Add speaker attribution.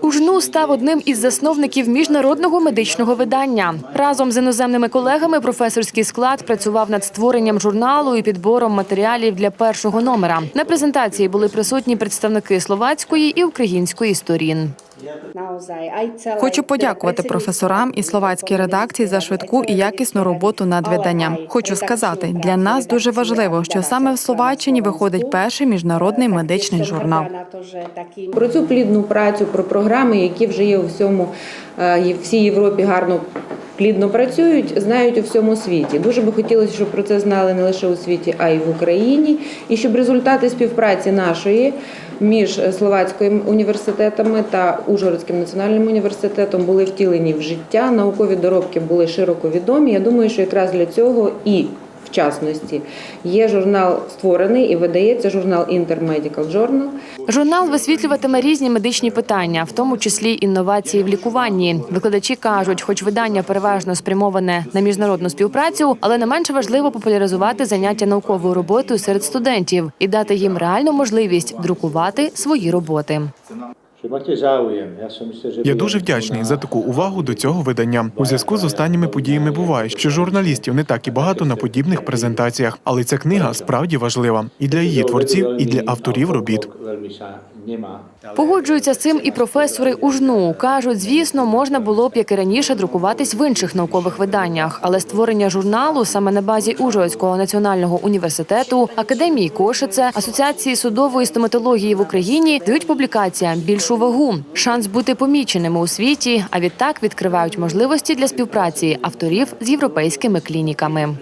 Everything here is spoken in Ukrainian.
Speaker 1: Ужну став одним із засновників міжнародного медичного видання. Разом з іноземними колегами професорський склад працював над створенням журналу і підбором матеріалів для першого номера. На презентації були присутні представники словацької і української сторін.
Speaker 2: Хочу подякувати професорам і словацькій редакції за швидку і якісну роботу над виданням. Хочу сказати, для нас дуже важливо, що саме в Словаччині виходить перший міжнародний медичний журнал.
Speaker 3: Про цю плідну працю, про програми, які вже є у всьому е, і всій Європі гарно плідно працюють, знають у всьому світі. Дуже би хотілося, щоб про це знали не лише у світі, а й в Україні, і щоб результати співпраці нашої між словацькими університетами та Ужгородським національним університетом були втілені в життя. Наукові доробки були широко відомі. Я думаю, що якраз для цього і в частності є журнал створений і видається журнал Intermedical Journal.
Speaker 1: Журнал висвітлюватиме різні медичні питання, в тому числі інновації в лікуванні. Викладачі кажуть, хоч видання переважно спрямоване на міжнародну співпрацю, але не менше важливо популяризувати заняття науковою роботою серед студентів і дати їм реальну можливість друкувати свої роботи.
Speaker 4: Я
Speaker 5: дуже вдячний за таку увагу до цього видання. У зв'язку з останніми подіями буває, що журналістів не так і багато на подібних презентаціях, але ця книга справді важлива і для її творців, і для авторів робіт.
Speaker 1: Погоджуються з цим і професори УЖНУ. кажуть, звісно, можна було б як і раніше друкуватись в інших наукових виданнях, але створення журналу саме на базі Ужгородського національного університету, академії Кошице, асоціації судової стоматології в Україні дають публікаціям більшу вагу, шанс бути поміченими у світі, а відтак відкривають можливості для співпраці авторів з європейськими клініками.